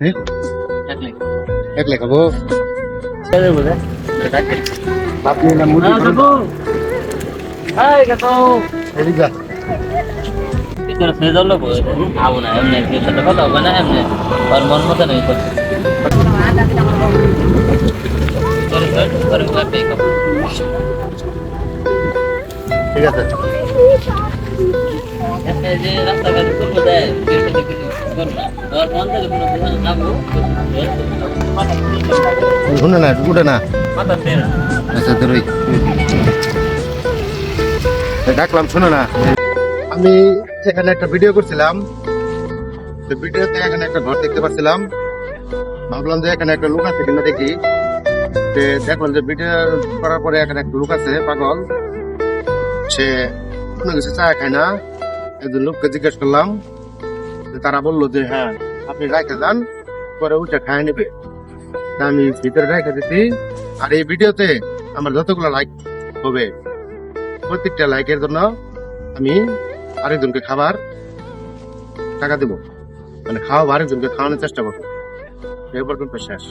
আসছি একলে খাব ভাত নিয়ে না মুড়ি এদিকে যা। ভিতরে ফ্রেজ হলো আবো না এমনি কেউ সাথে কথা হবে না এমনি। ওর মন মতো নেই করছে ঠিক আছে। রাস্তাঘাটে চলবে দেয় না আচ্ছা ডাকলাম, শোনো না। আমি এখানে একটা ভিডিও করছিলাম ভিডিওতে এখানে একটা ঘর দেখতে পাচ্ছিলাম। ভাবলাম যে এখানে একটা লোক আছে কিনা দেখি। দেখলাম যে ভিডিও করার পরে এখানে একটা লোক আছে, পাগল। সে কোনো কিছু চা খায় না। একজন লোককে জিজ্ঞেস করলাম তারা বলল যে হ্যাঁ আপনি রাখে যান, পরে উঠে খায় নেবে। আমি ভিতরে রেখে দিচ্ছি আর এই ভিডিওতে আমার যতগুলো লাইক হবে, প্রত্যেকটা লাইকের জন্য আমি আরেকজনকে খাবার টাকা দেবো। মানে খাওয়াবো আরেকজনকে, খাওয়ানোর চেষ্টা করব। এই পর্যন্ত শেষ।